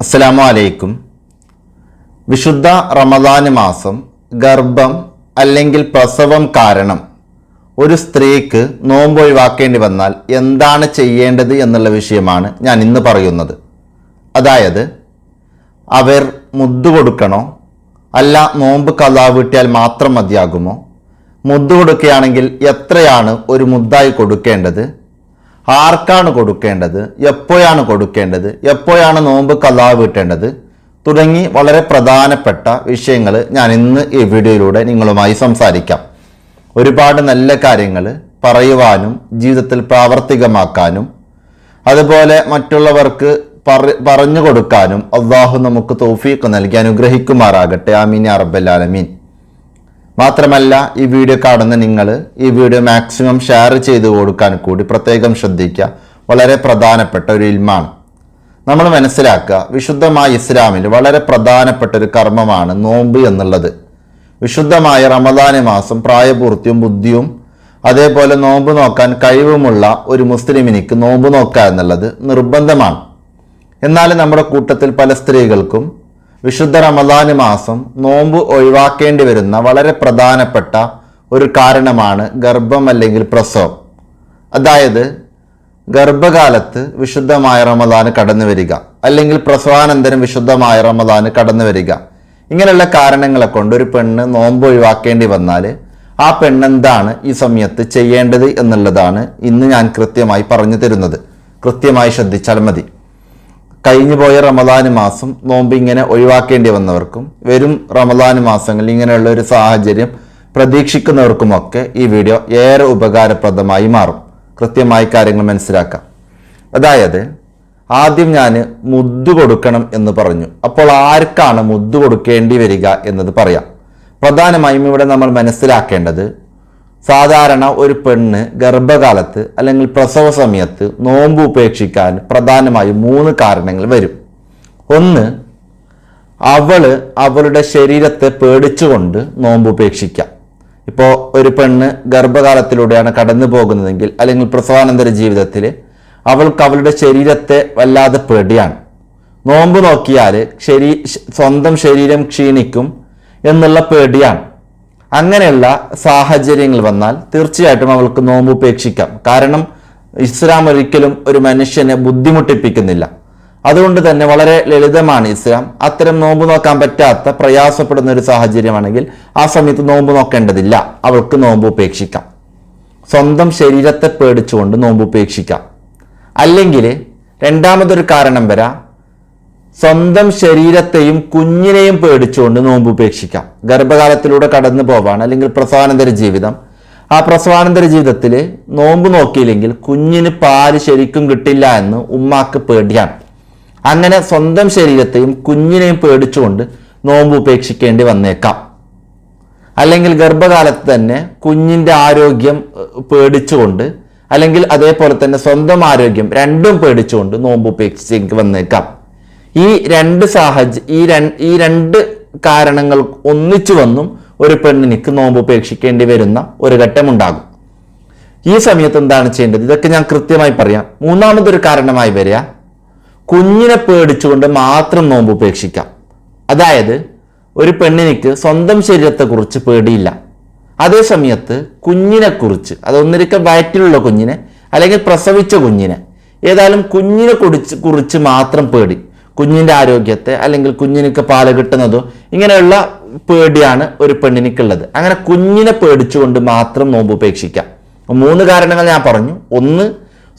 അസ്സലാമു അലൈക്കും വിശുദ്ധ റമദാന് മാസം ഗർഭം അല്ലെങ്കിൽ പ്രസവം കാരണം ഒരു സ്ത്രീക്ക് നോമ്പ് ഒഴിവാക്കേണ്ടി വന്നാൽ എന്താണ് ചെയ്യേണ്ടത് എന്നുള്ള വിഷയമാണ് ഞാൻ ഇന്ന് പറയുന്നത്. അതായത് അവർ മുദ്ദു കൊടുക്കണോ? അല്ല നോമ്പ് കഥാ വീട്ടിയാൽ മാത്രം മതിയാകുമോ? മുദ്ദു കൊടുക്കുകയാണെങ്കിൽ എത്രയാണ് ഒരു മുദ്ദായി കൊടുക്കേണ്ടത്? ആർക്കാണ് കൊടുക്കേണ്ടത്? എപ്പോഴാണ് കൊടുക്കേണ്ടത്? എപ്പോഴാണ് നോമ്പ് കലാ വീട്ടേണ്ടത് തുടങ്ങി വളരെ പ്രധാനപ്പെട്ട വിഷയങ്ങൾ ഞാൻ ഇന്ന് ഈ വീഡിയോയിലൂടെ നിങ്ങളുമായി സംസാരിക്കാം. ഒരുപാട് നല്ല കാര്യങ്ങൾ പറയുവാനും ജീവിതത്തിൽ പ്രാവർത്തികമാക്കാനും അതുപോലെ മറ്റുള്ളവർക്ക് പറഞ്ഞു കൊടുക്കാനും അള്ളാഹു നമുക്ക് തൗഫീഖ് നൽകി അനുഗ്രഹിക്കുമാറാകട്ടെ. ആമീൻ അറബല്ലാലമീൻ മാത്രമല്ല ഈ വീഡിയോ കാണുന്ന നിങ്ങൾ ഈ വീഡിയോ മാക്സിമം ഷെയർ ചെയ്ത് കൊടുക്കാൻ കൂടി പ്രത്യേകം ശ്രദ്ധിക്കുക. വളരെ പ്രധാനപ്പെട്ട ഒരു ഇൽമാണ്. നമ്മൾ മനസ്സിലാക്കുക വിശുദ്ധമായ ഇസ്ലാമിൽ വളരെ പ്രധാനപ്പെട്ട ഒരു കർമ്മമാണ് നോമ്പ് എന്നുള്ളത്. വിശുദ്ധമായ റമദാന മാസം പ്രായപൂർത്തിയും ബുദ്ധിയും അതേപോലെ നോമ്പ് നോക്കാൻ കഴിവുമുള്ള ഒരു മുസ്ലിമിനിക്ക് നോമ്പ് നോക്കുക എന്നുള്ളത് നിർബന്ധമാണ്. എന്നാൽ നമ്മുടെ കൂട്ടത്തിൽ പല സ്ത്രീകൾക്കും വിശുദ്ധ റമദാന് മാസം നോമ്പ് ഒഴിവാക്കേണ്ടി വരുന്ന വളരെ പ്രധാനപ്പെട്ട ഒരു കാരണമാണ് ഗർഭം അല്ലെങ്കിൽ പ്രസവം. അതായത് ഗർഭകാലത്ത് വിശുദ്ധമായ റമദാന് കടന്നു വരിക അല്ലെങ്കിൽ പ്രസവാനന്തരം വിശുദ്ധമായ റമദാന് കടന്നു വരിക. ഇങ്ങനെയുള്ള കാരണങ്ങളെ കൊണ്ട് ഒരു പെണ്ണ് നോമ്പ് ഒഴിവാക്കേണ്ടി വന്നാൽ ആ പെണ്ണെന്താണ് ഈ സമയത്ത് ചെയ്യേണ്ടത് എന്നുള്ളതാണ് ഇന്ന് ഞാൻ കൃത്യമായി പറഞ്ഞു തരുന്നത്. കൃത്യമായി ശ്രദ്ധിച്ചാൽ മതി. കഴിഞ്ഞുപോയ റമദാന് മാസം നോമ്പ് ഇങ്ങനെ ഒഴിവാക്കേണ്ടി വന്നവർക്കും വരും റമദാന് മാസങ്ങളിൽ ഇങ്ങനെയുള്ള ഒരു സാഹചര്യം പ്രതീക്ഷിക്കുന്നവർക്കുമൊക്കെ ഈ വീഡിയോ ഏറെ ഉപകാരപ്രദമായി മാറും. കൃത്യമായി കാര്യങ്ങൾ മനസ്സിലാക്കാം. അതായത് ആദ്യം ഞാൻ മുദ്ദു കൊടുക്കണം എന്ന് പറഞ്ഞു. അപ്പോൾ ആർക്കാണ് മുദ്ദു കൊടുക്കേണ്ടി വരിക എന്നത് പറയാം. പ്രധാനമായും ഇവിടെ നമ്മൾ മനസ്സിലാക്കേണ്ടത് സാധാരണ ഒരു പെണ്ണ് ഗർഭകാലത്ത് അല്ലെങ്കിൽ പ്രസവ സമയത്ത് നോമ്പ് ഉപേക്ഷിക്കാൻ പ്രധാനമായും മൂന്ന് കാരണങ്ങൾ വരും. ഒന്ന് അവൾ അവളുടെ ശരീരത്തെ പേടിച്ചുകൊണ്ട് നോമ്പ് ഉപേക്ഷിക്കാം. ഇപ്പോൾ ഒരു പെണ്ണ് ഗർഭകാലത്തിലൂടെയാണ് കടന്നു പോകുന്നതെങ്കിൽ അല്ലെങ്കിൽ പ്രസവാനന്തര ജീവിതത്തിൽ അവൾക്ക് അവളുടെ ശരീരത്തെ വല്ലാതെ പേടിയാണ്. നോമ്പ് നോക്കിയാൽ ശരീ സ്വന്തം ശരീരം ക്ഷീണിക്കും എന്നുള്ള പേടിയാണ്. അങ്ങനെയുള്ള സാഹചര്യങ്ങൾ വന്നാൽ തീർച്ചയായിട്ടും അവൾക്ക് നോമ്പ് ഉപേക്ഷിക്കാം. കാരണം ഇസ്ലാം ഒരിക്കലും ഒരു മനുഷ്യനെ ബുദ്ധിമുട്ടിപ്പിക്കുന്നില്ല. അതുകൊണ്ട് തന്നെ വളരെ ലളിതമാണ് ഇസ്ലാം. അത്തരം നോമ്പ് നോക്കാൻ പറ്റാത്ത പ്രയാസപ്പെടുന്ന ഒരു സാഹചര്യമാണെങ്കിൽ ആ സമയത്ത് നോമ്പ് നോക്കേണ്ടതില്ല. അവൾക്ക് നോമ്പ് ഉപേക്ഷിക്കാം. സ്വന്തം ശരീരത്തെ പേടിച്ചുകൊണ്ട് നോമ്പ് ഉപേക്ഷിക്കാം. അല്ലെങ്കിൽ രണ്ടാമതൊരു കാരണം വരാം. സ്വന്തം ശരീരത്തെയും കുഞ്ഞിനെയും പേടിച്ചുകൊണ്ട് നോമ്പ് ഉപേക്ഷിക്കാം ഗർഭകാലത്തിലൂടെ കടന്നു പോവാണ് അല്ലെങ്കിൽ പ്രസവാനന്തര ജീവിതം. ആ പ്രസവാനന്തര ജീവിതത്തിൽ നോമ്പ് നോക്കിയില്ലെങ്കിൽ കുഞ്ഞിന് പാൽ ശരിക്കും കിട്ടില്ല എന്ന് ഉമ്മാക്ക് പേടിയാണ്. അങ്ങനെ സ്വന്തം ശരീരത്തെയും കുഞ്ഞിനെയും പേടിച്ചുകൊണ്ട് നോമ്പ് ഉപേക്ഷിക്കേണ്ടി വന്നേക്കാം. അല്ലെങ്കിൽ ഗർഭകാലത്ത് തന്നെ കുഞ്ഞിന്റെ ആരോഗ്യം പേടിച്ചുകൊണ്ട് അല്ലെങ്കിൽ അതേപോലെ തന്നെ സ്വന്തം ആരോഗ്യം രണ്ടും പേടിച്ചുകൊണ്ട് നോമ്പ് ഉപേക്ഷിച്ചേക്ക് വന്നേക്കാം. ഈ രണ്ട് സാഹചര്യ ഈ രണ്ട് ഈ രണ്ട് കാരണങ്ങൾ ഒന്നിച്ചു വന്നും ഒരു പെണ്ണിനിക്ക് നോമ്പ് ഉപേക്ഷിക്കേണ്ടി വരുന്ന ഒരു ഘട്ടമുണ്ടാകും. ഈ സമയത്ത് എന്താണ് ചെയ്യേണ്ടത്? ഇതൊക്കെ ഞാൻ കൃത്യമായി പറയാം. മൂന്നാമതൊരു കാരണമായി വരിക കുഞ്ഞിനെ പേടിച്ചുകൊണ്ട് മാത്രം നോമ്പ് ഉപേക്ഷിക്കാം. അതായത് ഒരു പെണ്ണിനിക്ക് സ്വന്തം ശരീരത്തെക്കുറിച്ച് പേടിയില്ല. അതേ സമയത്ത് കുഞ്ഞിനെക്കുറിച്ച് അതൊന്നിരിക്കെ വയറ്റിലുള്ള കുഞ്ഞിനെ അല്ലെങ്കിൽ പ്രസവിച്ച കുഞ്ഞിനെ ഏതായാലും കുഞ്ഞിനെ കുറിച്ച് കുറിച്ച് മാത്രം പേടി. കുഞ്ഞിന്റെ ആരോഗ്യത്തെ അല്ലെങ്കിൽ കുഞ്ഞിനിക്ക് പാൽ കിട്ടുന്നതോ ഇങ്ങനെയുള്ള പേടിയാണ് ഒരു പെണ്ണിനിക്കുള്ളത്. അങ്ങനെ കുഞ്ഞിനെ പേടിച്ചുകൊണ്ട് മാത്രം നോമ്പ് ഉപേക്ഷിക്കാം. മൂന്ന് കാരണങ്ങൾ ഞാൻ പറഞ്ഞു. ഒന്ന്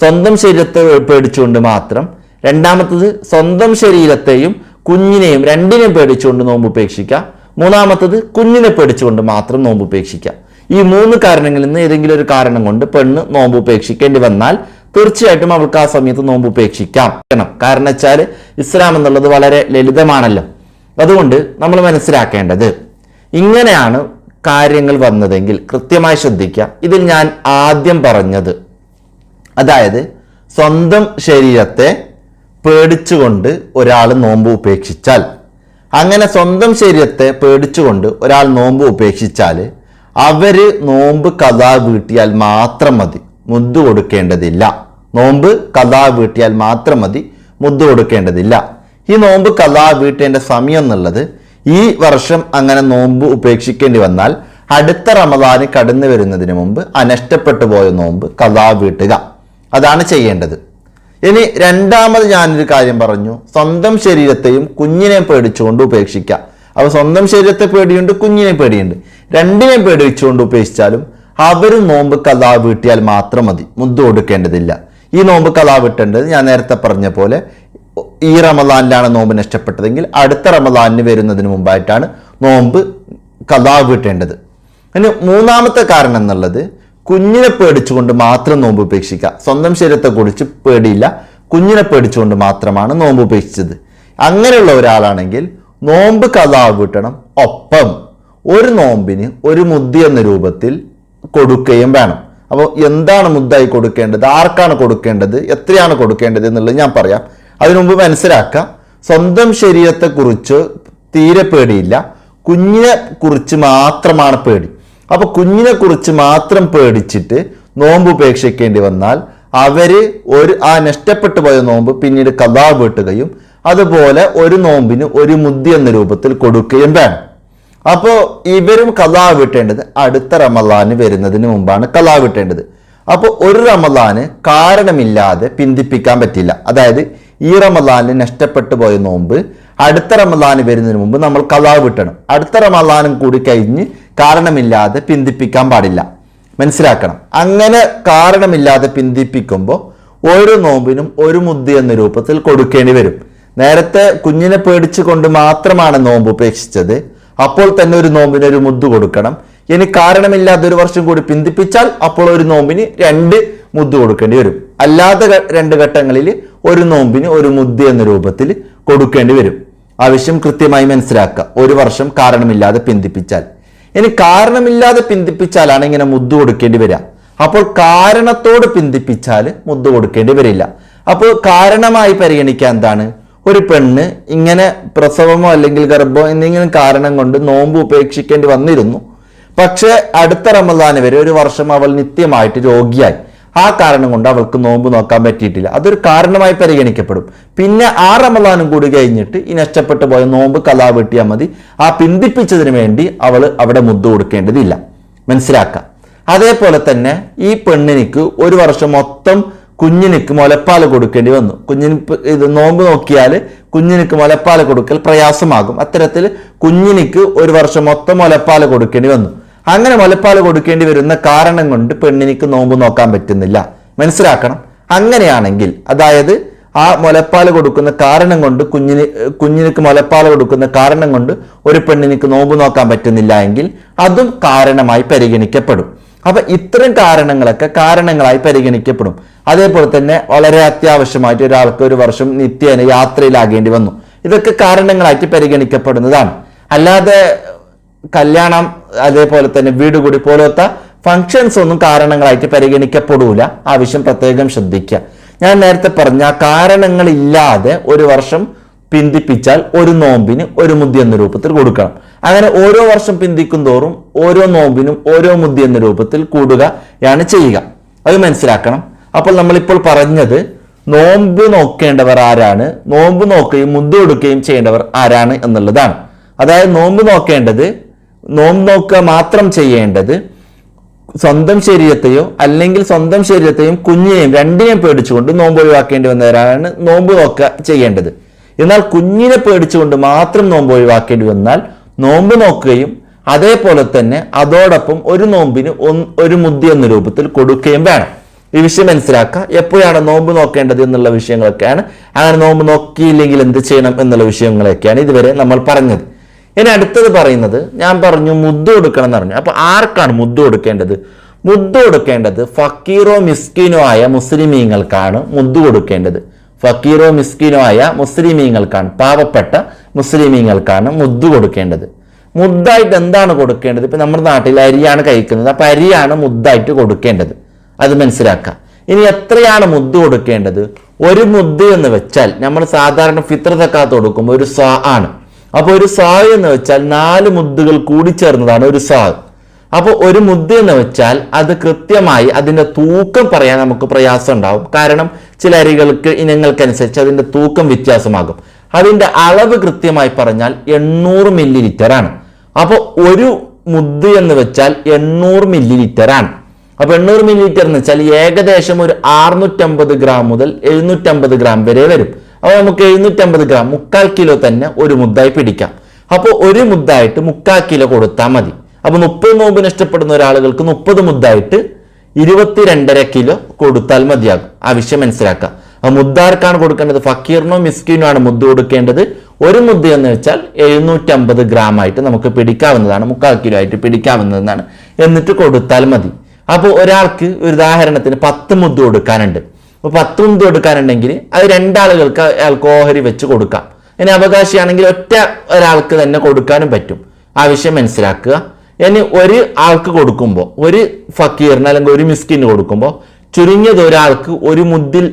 സ്വന്തം ശരീരത്തെ പേടിച്ചുകൊണ്ട് മാത്രം. രണ്ടാമത്തത് സ്വന്തം ശരീരത്തെയും കുഞ്ഞിനെയും രണ്ടിനെയും പേടിച്ചുകൊണ്ട് നോമ്പ് ഉപേക്ഷിക്കാം. മൂന്നാമത്തത് കുഞ്ഞിനെ പേടിച്ചുകൊണ്ട് മാത്രം നോമ്പ് ഉപേക്ഷിക്കാം. ഈ മൂന്ന് കാരണങ്ങളിൽ നിന്ന് ഏതെങ്കിലും ഒരു കാരണം കൊണ്ട് പെണ്ണ് നോമ്പ് ഉപേക്ഷിക്കേണ്ടി വന്നാൽ തീർച്ചയായിട്ടും അവൾക്ക് ആ സമയത്ത് നോമ്പ് ഉപേക്ഷിക്കാം. കാരണം വെച്ചാൽ ഇസ്ലാം എന്നുള്ളത് വളരെ ലളിതമാണല്ലോ. അതുകൊണ്ട് നമ്മൾ മനസ്സിലാക്കേണ്ടത് ഇങ്ങനെയാണ് കാര്യങ്ങൾ വന്നതെങ്കിൽ കൃത്യമായി ശ്രദ്ധിക്കുക. ഇതിൽ ഞാൻ ആദ്യം പറഞ്ഞത് അതായത് സ്വന്തം ശരീരത്തെ പേടിച്ചുകൊണ്ട് ഒരാൾ നോമ്പ് ഉപേക്ഷിച്ചാൽ അങ്ങനെ സ്വന്തം ശരീരത്തെ പേടിച്ചുകൊണ്ട് ഒരാൾ നോമ്പ് ഉപേക്ഷിച്ചാൽ അവർ നോമ്പ് കഥ വീട്ടിയാൽ മാത്രം മതി മുദ്ദു കൊടുക്കേണ്ടതില്ല. നോമ്പ് കഥാ വീട്ടിയാൽ മാത്രം മതി മുദ്ദ കൊടുക്കേണ്ടതില്ല. ഈ നോമ്പ് കഥാ വീട്ടേണ്ട സമയം എന്നുള്ളത് ഈ വർഷം അങ്ങനെ നോമ്പ് ഉപേക്ഷിക്കേണ്ടി വന്നാൽ അടുത്ത റമദാന് കടന്നു വരുന്നതിന് മുമ്പ് അനഷ്ടപ്പെട്ടു പോയ നോമ്പ് കഥാ വീട്ടുക. അതാണ് ചെയ്യേണ്ടത്. ഇനി രണ്ടാമത് ഞാനൊരു കാര്യം പറഞ്ഞു. സ്വന്തം ശരീരത്തെയും കുഞ്ഞിനെ പേടിച്ചുകൊണ്ട് ഉപേക്ഷിക്കുക അപ്പൊ സ്വന്തം ശരീരത്തെ പേടിയുണ്ട് കുഞ്ഞിനെ പേടിയുണ്ട്. രണ്ടിനെയും പേടിച്ചുകൊണ്ട് ഉപേക്ഷിച്ചാലും അവരും നോമ്പ് കഥാ വീട്ടിയാൽ മാത്രം മതി മുദ്ദ കൊടുക്കേണ്ടതില്ല. ഈ നോമ്പ് കലാ വിട്ടേണ്ടത് ഞാൻ നേരത്തെ പറഞ്ഞ പോലെ ഈ റമദാനിലാണ് നോമ്പ് നഷ്ടപ്പെട്ടതെങ്കിൽ അടുത്ത റമദാനിന് വരുന്നതിന് മുമ്പായിട്ടാണ് നോമ്പ് കലാ വിട്ടേണ്ടത് ഇനി മൂന്നാമത്തെ കാരണം എന്നുള്ളത് കുഞ്ഞിനെ പേടിച്ചുകൊണ്ട് മാത്രം നോമ്പ് ഉപേക്ഷിക്കുക. സ്വന്തം ശരീരത്തെ കുടിച്ച് പേടിയില്ല. കുഞ്ഞിനെ പേടിച്ചുകൊണ്ട് മാത്രമാണ് നോമ്പ് ഉപേക്ഷിച്ചത്. അങ്ങനെയുള്ള ഒരാളാണെങ്കിൽ നോമ്പ് കലാ വീട്ടണം ഒപ്പം. ഒരു നോമ്പിന് ഒരു മുദ്ദി എന്ന രൂപത്തിൽ കൊടുക്കുകയും വേണം. അപ്പോൾ എന്താണ് മുദ്ദായി കൊടുക്കേണ്ടത്? ആർക്കാണ് കൊടുക്കേണ്ടത്? എത്രയാണ് കൊടുക്കേണ്ടത് എന്നുള്ളത് ഞാൻ പറയാം. അതിനുമുമ്പ് മനസ്സിലാക്കുക സ്വന്തം ശരീരത്തെക്കുറിച്ച് തീരെ പേടിയില്ല. കുഞ്ഞിനെ കുറിച്ച് മാത്രമാണ് പേടി. അപ്പോൾ കുഞ്ഞിനെ കുറിച്ച് മാത്രം പേടിച്ചിട്ട് നോമ്പ് ഉപേക്ഷിക്കേണ്ടി വന്നാൽ അവർ ഒരു ആ നഷ്ടപ്പെട്ടു പോയ നോമ്പ് പിന്നീട് കഥാ വീട്ടുകയും അതുപോലെ ഒരു നോമ്പിന് ഒരു മുദ്ദി എന്ന രൂപത്തിൽ കൊടുക്കുകയും വേണം. അപ്പോ ഇവരും കലാ വിട്ടേണ്ടത് അടുത്ത റമലാന് വരുന്നതിന് മുമ്പാണ് കലാ വിട്ടേണ്ടത് അപ്പോൾ ഒരു റമലാന് കാരണമില്ലാതെ പിന്തിപ്പിക്കാൻ പറ്റില്ല. അതായത് ഈ റമലാന് നഷ്ടപ്പെട്ടു പോയ നോമ്പ് അടുത്ത റമലാന് വരുന്നതിന് മുമ്പ് നമ്മൾ കലാ വിട്ടണം അടുത്ത റമലാനും കൂടി കഴിഞ്ഞ് കാരണമില്ലാതെ പിന്തിപ്പിക്കാൻ പാടില്ല. മനസ്സിലാക്കണം. അങ്ങനെ കാരണമില്ലാതെ പിന്തിപ്പിക്കുമ്പോൾ ഓരോ നോമ്പിനും ഒരു മുദ്ദി എന്ന രൂപത്തിൽ കൊടുക്കേണ്ടി വരും. നേരത്തെ കുഞ്ഞിനെ പേടിച്ചുകൊണ്ട് മാത്രമാണ് നോമ്പ് ഉപേക്ഷിച്ചത്. അപ്പോൾ തന്നെ ഒരു നോമ്പിന് ഒരു മുദ്ദ് കൊടുക്കണം. ഇനി കാരണമില്ലാതെ ഒരു വർഷം കൂടി പിന്തിപ്പിച്ചാൽ അപ്പോൾ ഒരു നോമ്പിന് രണ്ട് മുദ്ദ് കൊടുക്കേണ്ടി വരും. അല്ലാത്ത രണ്ട് ഘട്ടങ്ങളിൽ ഒരു നോമ്പിന് ഒരു മുദ്ദ് എന്ന രൂപത്തിൽ കൊടുക്കേണ്ടി വരും. ആവശ്യം കൃത്യമായി മനസ്സിലാക്കുക. ഒരു വർഷം കാരണമില്ലാതെ പിന്തിപ്പിച്ചാൽ. ഇനി കാരണമില്ലാതെ പിന്തിപ്പിച്ചാലാണ് ഇങ്ങനെ മുദ്ദ് കൊടുക്കേണ്ടി വരിക. അപ്പോൾ കാരണത്തോട് പിന്തിപ്പിച്ചാൽ മുദ്ദ് കൊടുക്കേണ്ടി വരില്ല. അപ്പോൾ കാരണമായി പരിഗണിക്കാൻ എന്താണ്? ഒരു പെണ്ണ് ഇങ്ങനെ പ്രസവമോ അല്ലെങ്കിൽ ഗർഭമോ എന്തെങ്കിലും കാരണം കൊണ്ട് നോമ്പ് ഉപേക്ഷിക്കേണ്ടി വന്നിരുന്നു. പക്ഷേ അടുത്ത റമദാന് വരെ ഒരു വർഷം അവൾ നിത്യമായിട്ട് രോഗിയായി. ആ കാരണം കൊണ്ട് അവൾക്ക് നോമ്പ് നോക്കാൻ പറ്റിയിട്ടില്ല. അതൊരു കാരണമായി പരിഗണിക്കപ്പെടും. പിന്നെ ആ റമദാനും കൂടി കഴിഞ്ഞിട്ട് ഈ നഷ്ടപ്പെട്ടു പോയ നോമ്പ് കലാ വെട്ടിയാൽ മതി. ആ പിന്തിപ്പിച്ചതിന് വേണ്ടി അവൾ അവിടെ മുദ്ദ കൊടുക്കേണ്ടതില്ല. മനസ്സിലാക്കാം. അതേപോലെ തന്നെ ഈ പെണ്ണിനിക്ക് ഒരു വർഷം മൊത്തം കുഞ്ഞിനിക്ക് മുലപ്പാൽ കൊടുക്കേണ്ടി വന്നു. കുഞ്ഞിന് ഇത് നോമ്പ് നോക്കിയാൽ കുഞ്ഞിനിക്ക് മുലപ്പാൽ കൊടുക്കൽ പ്രയാസമാകും. അത്തരത്തിൽ കുഞ്ഞിനിക്ക് ഒരു വർഷം മൊത്തം മുലപ്പാൽ കൊടുക്കേണ്ടി വന്നു. അങ്ങനെ മുലപ്പാൽ കൊടുക്കേണ്ടി വരുന്ന കാരണം കൊണ്ട് പെണ്ണിനിക്ക് നോമ്പ് നോക്കാൻ പറ്റുന്നില്ല. മനസ്സിലാക്കണം? അങ്ങനെയാണെങ്കിൽ അതായത് ആ മുലപ്പാൽ കൊടുക്കുന്ന കാരണം കൊണ്ട് കുഞ്ഞിന് കുഞ്ഞിനിക്ക് മുലപ്പാൽ കൊടുക്കുന്ന കാരണം കൊണ്ട് ഒരു പെണ്ണിനിക്ക് നോമ്പ് നോക്കാൻ പറ്റുന്നില്ല എങ്കിൽ അതും കാരണമായി പരിഗണിക്കപ്പെടും. അപ്പൊ ഇത്തരം കാരണങ്ങളൊക്കെ കാരണങ്ങളായി പരിഗണിക്കപ്പെടും. അതേപോലെ തന്നെ വളരെ അത്യാവശ്യമായിട്ട് ഒരാൾക്ക് ഒരു വർഷം നിത്യേന യാത്രയിലാകേണ്ടി വന്നു. ഇതൊക്കെ കാരണങ്ങളായിട്ട് പരിഗണിക്കപ്പെടുന്നതാണ്. അല്ലാതെ കല്യാണം അതേപോലെ തന്നെ വീട് കൂടി പോലത്തെ ഫങ്ഷൻസ് ഒന്നും കാരണങ്ങളായിട്ട് പരിഗണിക്കപ്പെടൂല. ആവശ്യം പ്രത്യേകം ശ്രദ്ധിക്കുക. ഞാൻ നേരത്തെ പറഞ്ഞ കാരണങ്ങളില്ലാതെ ഒരു വർഷം പിന്തിപ്പിച്ചാൽ ഒരു നോമ്പിന് ഒരു മുതി എന്ന രൂപത്തിൽ കൊടുക്കണം. അങ്ങനെ ഓരോ വർഷം പിന്തിക്കും തോറും ഓരോ നോമ്പിനും ഓരോ മുദ്ദി എന്ന രൂപത്തിൽ കൂടുകയാണ് ചെയ്യുക. അത് മനസ്സിലാക്കണം. അപ്പോൾ നമ്മളിപ്പോൾ പറഞ്ഞത് നോമ്പ് നോക്കേണ്ടവർ ആരാണ്? നോമ്പ് നോക്കുകയും മുദ്ദ കൊടുക്കുകയും ചെയ്യേണ്ടവർ ആരാണ് എന്നുള്ളതാണ്. അതായത് നോമ്പ് നോക്കേണ്ടത് നോമ്പ് നോക്കുക മാത്രം ചെയ്യേണ്ടത് സ്വന്തം ശരീരത്തെയോ അല്ലെങ്കിൽ സ്വന്തം ശരീരത്തെയും കുഞ്ഞിനെയും രണ്ടിനെയും പേടിച്ചുകൊണ്ട് നോമ്പ് ഒഴിവാക്കേണ്ടി വന്നവരാണ് നോമ്പ് നോക്കുക ചെയ്യേണ്ടത്. എന്നാൽ കുഞ്ഞിനെ പേടിച്ചുകൊണ്ട് മാത്രം നോമ്പ് ഒഴിവാക്കേണ്ടി വന്നാൽ നോമ്പ് നോക്കുകയും അതേപോലെ തന്നെ അതോടൊപ്പം ഒരു നോമ്പിന് ഒരു മുദ്ദി എന്ന രൂപത്തിൽ കൊടുക്കുകയും വേണം. ഈ വിഷയം മനസ്സിലാക്കുക. എപ്പോഴാണ് നോമ്പ് നോക്കേണ്ടത് എന്നുള്ള വിഷയങ്ങളൊക്കെയാണ്. അങ്ങനെ നോമ്പ് നോക്കിയില്ലെങ്കിൽ എന്ത് ചെയ്യണം എന്നുള്ള വിഷയങ്ങളൊക്കെയാണ് ഇതുവരെ നമ്മൾ പറഞ്ഞത്. ഇനി അടുത്തത് പറയുന്നത് ഞാൻ പറഞ്ഞു മുദ്ദ കൊടുക്കണം എന്ന് പറഞ്ഞു. അപ്പൊ ആർക്കാണ് മുദ്ദ കൊടുക്കേണ്ടത്? മുദ്ദ കൊടുക്കേണ്ടത് ഫക്കീറോ മിസ്കീനോ ആയ മുസ്ലിമീങ്ങൾക്കാണ് മുദ്ദ കൊടുക്കേണ്ടത്. ഫക്കീറോ മിസ്കീനോ ആയ മുസ്ലിമീങ്ങൾക്കാണ് പാവപ്പെട്ട മുസ്ലിമീങ്ങൾക്കാണ് മുദ്ദ കൊടുക്കേണ്ടത്. മുദ്ദായിട്ട് എന്താണ് കൊടുക്കേണ്ടത്? ഇപ്പം നമ്മുടെ നാട്ടിൽ അരിയാണ് കഴിക്കുന്നത്. അപ്പം അരിയാണ് മുദ്ദായിട്ട് കൊടുക്കേണ്ടത്. അത് മനസ്സിലാക്കുക. ഇനി എത്രയാണ് മുദ്ദ കൊടുക്കേണ്ടത്? ഒരു മുദ്ദ എന്ന് വെച്ചാൽ നമ്മൾ സാധാരണ ഫിത്ര തക്കാത്ത് കൊടുക്കുമ്പോൾ ഒരു സാ ആണ്. അപ്പോൾ ഒരു സാ എന്ന് വെച്ചാൽ നാല് മുദ്ദുകൾ കൂടി ചേർന്നതാണ് ഒരു സാ. അപ്പോൾ ഒരു മുദ്ദ എന്ന് വെച്ചാൽ അത് കൃത്യമായി അതിന്റെ തൂക്കം പറയാൻ നമുക്ക് പ്രയാസം ഉണ്ടാകും കാരണം ചില അരികൾക്ക് ഇനങ്ങൾക്കനുസരിച്ച് അതിന്റെ തൂക്കം വ്യത്യാസമാകും. അതിന്റെ അളവ് കൃത്യമായി പറഞ്ഞാൽ എണ്ണൂറ് മില്ലി ലിറ്റർ ആണ്. അപ്പോൾ ഒരു മുദ് എന്ന് വെച്ചാൽ എണ്ണൂറ് മില്ലി ലിറ്റർ ആണ്. അപ്പൊ എണ്ണൂറ് മില്ലി ലിറ്റർ എന്ന് വെച്ചാൽ ഏകദേശം ഒരു അറുന്നൂറ്റമ്പത് ഗ്രാം മുതൽ എഴുന്നൂറ്റമ്പത് ഗ്രാം വരെ വരും. അപ്പോൾ നമുക്ക് എഴുന്നൂറ്റമ്പത് ഗ്രാം മുക്കാൽ കിലോ തന്നെ ഒരു മുദ്ദായി പിടിക്കാം. അപ്പോൾ ഒരു മുദ്ദായിട്ട് മുക്കാൽ കിലോ കൊടുത്താൽ മതി. അപ്പോൾ മുപ്പത് നോമ്പിന് ഇഷ്ടപ്പെടുന്ന ഒരാളുകൾക്ക് മുപ്പത് മുദ്ദായിട്ട് ഇരുപത്തിരണ്ടര കിലോ കൊടുത്താൽ മതിയാകും. ആവശ്യം മനസ്സിലാക്കുക ആ മുദ്ദാർക്കാണ് കൊടുക്കേണ്ടത് ഫക്കീറിനോ മിസ്കിനോ ആണ് മുദ്ദ കൊടുക്കേണ്ടത്. ഒരു മുദ്ദ എന്ന് വെച്ചാൽ എഴുന്നൂറ്റമ്പത് ഗ്രാം ആയിട്ട് നമുക്ക് പിടിക്കാവുന്നതാണ് മുക്കാൽ കിലോ ആയിട്ട് പിടിക്കാവുന്നതാണ്. എന്നിട്ട് കൊടുത്താൽ മതി. അപ്പോൾ ഒരാൾക്ക് ഒരു ഉദാഹരണത്തിന് പത്ത് മുദ്ദ കൊടുക്കാനുണ്ട്. അപ്പോൾ പത്ത് മുദ്ദ കൊടുക്കാനുണ്ടെങ്കിൽ അത് രണ്ടാളുകൾക്ക് അയാൾക്ക് ഓഹരി വെച്ച് കൊടുക്കാം. ഇനി അവകാശിയാണെങ്കിൽ ഒറ്റ ഒരാൾക്ക് തന്നെ കൊടുക്കാനും പറ്റും. ആവശ്യം മനസ്സിലാക്കുക. ഇനി ഒരു ആൾക്ക് കൊടുക്കുമ്പോൾ ഒരു ഫക്കീറിന് അല്ലെങ്കിൽ ഒരു മിസ്കിന് കൊടുക്കുമ്പോൾ ചുരുങ്ങിയത് ഒരാൾക്ക് ഒരു മുദ്ദിൽ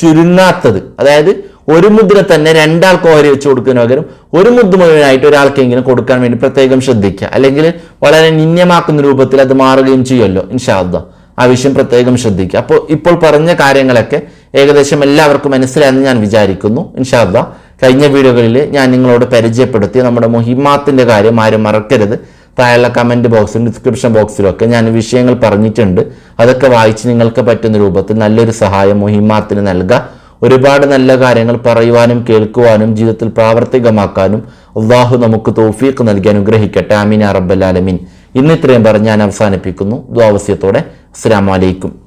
ചുരുങ്ങാത്തത്. അതായത് ഒരു മുദ്ര തന്നെ രണ്ടാൾക്ക് ഓഹരി വെച്ച് കൊടുക്കുന്ന പകരം ഒരു മുദ്ര മുഴുവനായിട്ട് ഒരാൾക്കെങ്കിലും കൊടുക്കാൻ വേണ്ടി പ്രത്യേകം ശ്രദ്ധിക്കുക. അല്ലെങ്കിൽ വളരെ നിന്യമാക്കുന്ന രൂപത്തിൽ അത് മാറുകയും ചെയ്യുമല്ലോ ഇൻഷാദ് ആ വിഷയം പ്രത്യേകം ശ്രദ്ധിക്കുക. അപ്പോൾ ഇപ്പോൾ പറഞ്ഞ കാര്യങ്ങളൊക്കെ ഏകദേശം എല്ലാവർക്കും മനസ്സിലായെന്ന് ഞാൻ വിചാരിക്കുന്നു ഇൻഷാദ് കഴിഞ്ഞ വീഡിയോകളിൽ ഞാൻ നിങ്ങളോട് പരിചയപ്പെടുത്തി നമ്മുടെ മുഹിമാത്തിന്റെ കാര്യം ആരും മറക്കരുത്. താഴെയുള്ള കമന്റ് ബോക്സിലും ഡിസ്ക്രിപ്ഷൻ ബോക്സിലും ഒക്കെ ഞാൻ വിഷയങ്ങൾ പറഞ്ഞിട്ടുണ്ട്. അതൊക്കെ വായിച്ച് നിങ്ങൾക്ക് പറ്റുന്ന രൂപത്തിൽ നല്ലൊരു സഹായം മുഹിമാത്തിന് നൽകുക ഒരുപാട് നല്ല കാര്യങ്ങൾ പറയുവാനും കേൾക്കുവാനും ജീവിതത്തിൽ പ്രാവർത്തികമാക്കാനും അള്ളാഹു നമുക്ക് തോഫീക്ക് നൽകി അനുഗ്രഹിക്കട്ടെ. ആമീൻ അറബല്ലാലമീൻ ഇന്ന് ഇത്രയും പറഞ്ഞ് ഞാൻ അവസാനിപ്പിക്കുന്നു. ദ്വാവസ്യത്തോടെ അസ്സാം വലൈക്കും